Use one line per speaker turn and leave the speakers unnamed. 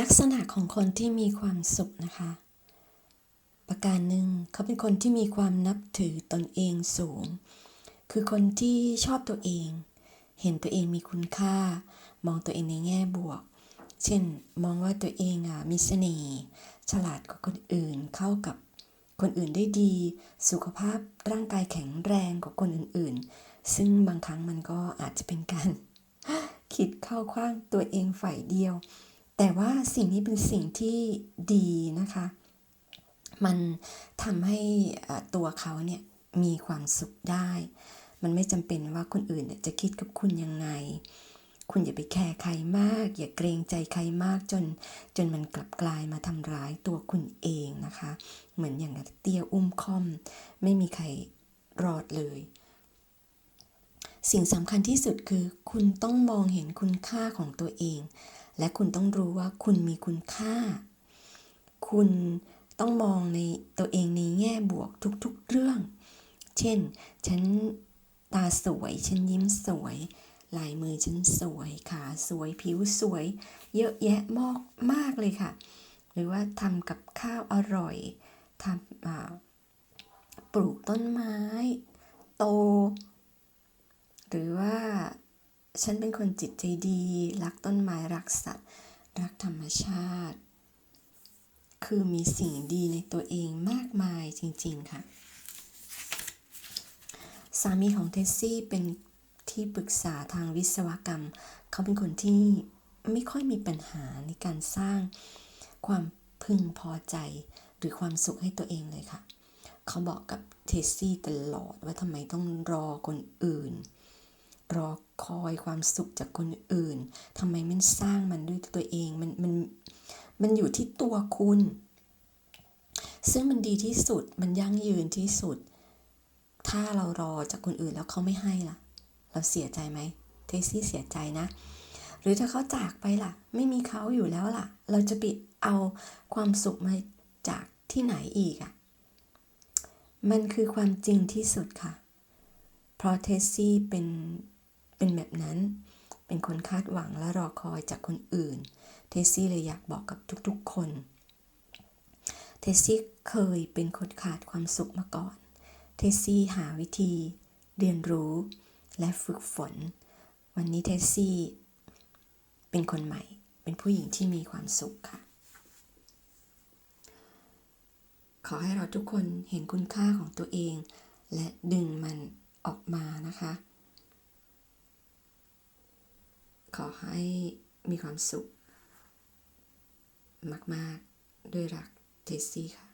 ลักษณะของคนที่มีความสุขนะคะ ประการหนึ่งเขาเป็นคนที่มีความนับถือตนเองสูง คือคนที่ชอบตัวเอง เห็นตัวเองมีคุณค่า มองตัวเองในแง่บวก เช่น มองว่าตัวเองอะมีเสน่ห์ฉลาดกว่าคนอื่นเข้ากับคนอื่นได้ดี สุขภาพร่างกายแข็งแรงกว่าคนอื่นๆ ซึ่งบางครั้งมันก็อาจจะเป็นการ คิดเข้าข้างตัวเองฝ่ายเดียว แต่ว่าสิ่งนี้เป็นสิ่งที่ดีนะคะ มันทำให้ตัวเขาเนี่ยมีความสุขได้ มันไม่จำเป็นว่าคนอื่นจะคิดกับคุณยังไง คุณอย่าไปแคร์ใครมาก อย่าเกรงใจใครมากจน จนมันกลับกลายมาทำร้ายตัวคุณเองนะคะ เหมือนอย่างเตี้ยอุ้มค่อม ไม่มีใครรอดเลย สิ่งสำคัญที่สุดคือ คุณต้องมองเห็นคุณค่าของตัวเอง และคุณต้องรู้ว่าคุณมีคุณค่า คุณต้องมองในตัวเองในแง่บวกทุกๆเรื่อง เช่น ฉันตาสวย ฉันยิ้มสวยลายมือฉันสวยขาสวยผิวสวย เยอะแยะมากมากเลยค่ะ หรือว่าทำกับข้าวอร่อยทำปลูกต้นไม้ โต หรือว่า ฉันเป็นคนจิตใจดี รักต้นไม้รักสัตว์ รักธรรมชาติ คือมีสิ่งดีในตัวเองมากมายจริงๆค่ะ สามีของเทสซี่เป็นที่ปรึกษาทางวิศวกรรม เขาเป็นคนที่ไม่ค่อยมีปัญหาในการสร้างความพึงพอใจหรือความสุขให้ตัวเองเลยค่ะ เขาบอกกับเทสซี่ตลอดว่าทำไมต้องรอคนอื่น รอคอยความสุขจากคนอื่นทำไมไม่สร้างมันด้วยตัวเองมันมันมันอยู่ที่ตัวคุณ ซึ่งมันดีที่สุดมันยั่งยืนที่สุด ถ้าเรารอจากคนอื่นแล้วเขาไม่ให้ล่ะ เราเสียใจไหมเทสซี่เสียใจนะ หรือถ้าเขาจากไปล่ะ ไม่มีเขาอยู่แล้วล่ะ เราจะไปเอาความสุขมาจากที่ไหนอีกอะ่ะมันคือความจริงที่สุดค่ะ เพราะเทสซี่เป็น เป็นแบบนั้น เป็นคนคาดหวังและรอคอยจากคนอื่น เทสซี่เลยอยากบอกกับทุกๆคน เทสซี่เคยเป็นคนขาดความสุขมาก่อน เทสซี่หาวิธี เรียนรู้และฝึกฝน วันนี้เทสซี่เป็นคนใหม่ เป็นผู้หญิงที่มีความสุขค่ะ ขอให้เราทุกคนเห็นคุณค่าของตัวเอง และดึงมันออกมานะคะ ขอให้มีความสุข มาก ๆ ด้วยรักเทสซี่ค่ะ